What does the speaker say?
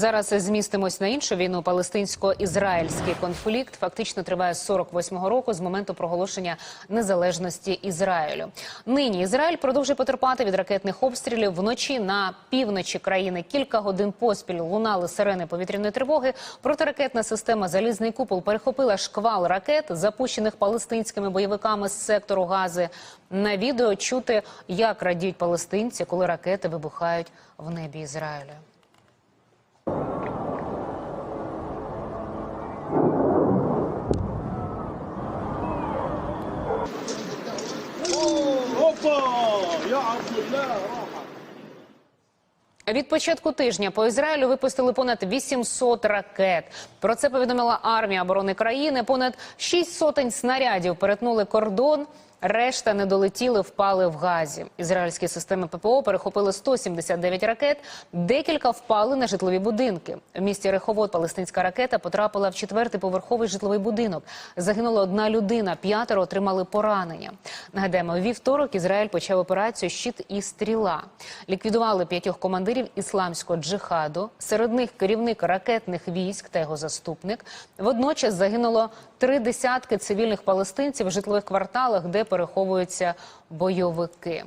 Зараз змістимось на іншу війну. Палестинсько-ізраїльський конфлікт фактично триває з 48-го року з моменту проголошення незалежності Ізраїлю. Нині Ізраїль продовжує потерпати від ракетних обстрілів. Вночі на півночі країни кілька годин поспіль лунали сирени повітряної тривоги. Протиракетна система Залізний купол перехопила шквал ракет, запущених палестинськими бойовиками з сектору Гази. На відео чути, як радіють палестинці, коли ракети вибухають в небі Ізраїлю. Від початку тижня по Ізраїлю випустили понад 800 ракет. Про це повідомила армія оборони країни. Понад 6 сотень снарядів перетнули кордон. Решта не долетіли, впали в газі. Ізраїльські системи ППО перехопили 179 ракет. Декілька впали на житлові будинки. В місті Реховод палестинська ракета потрапила в четвертий поверховий житловий будинок. Загинула одна людина, п'ятеро отримали поранення. Нагадаємо, вівторок Ізраїль почав операцію Щит і стріла. Ліквідували п'ятьох командирів ісламського джихаду. Серед них керівник ракетних військ та його заступник. Водночас загинуло три десятки цивільних палестинців в житлових кварталах, де переховуються бойовики.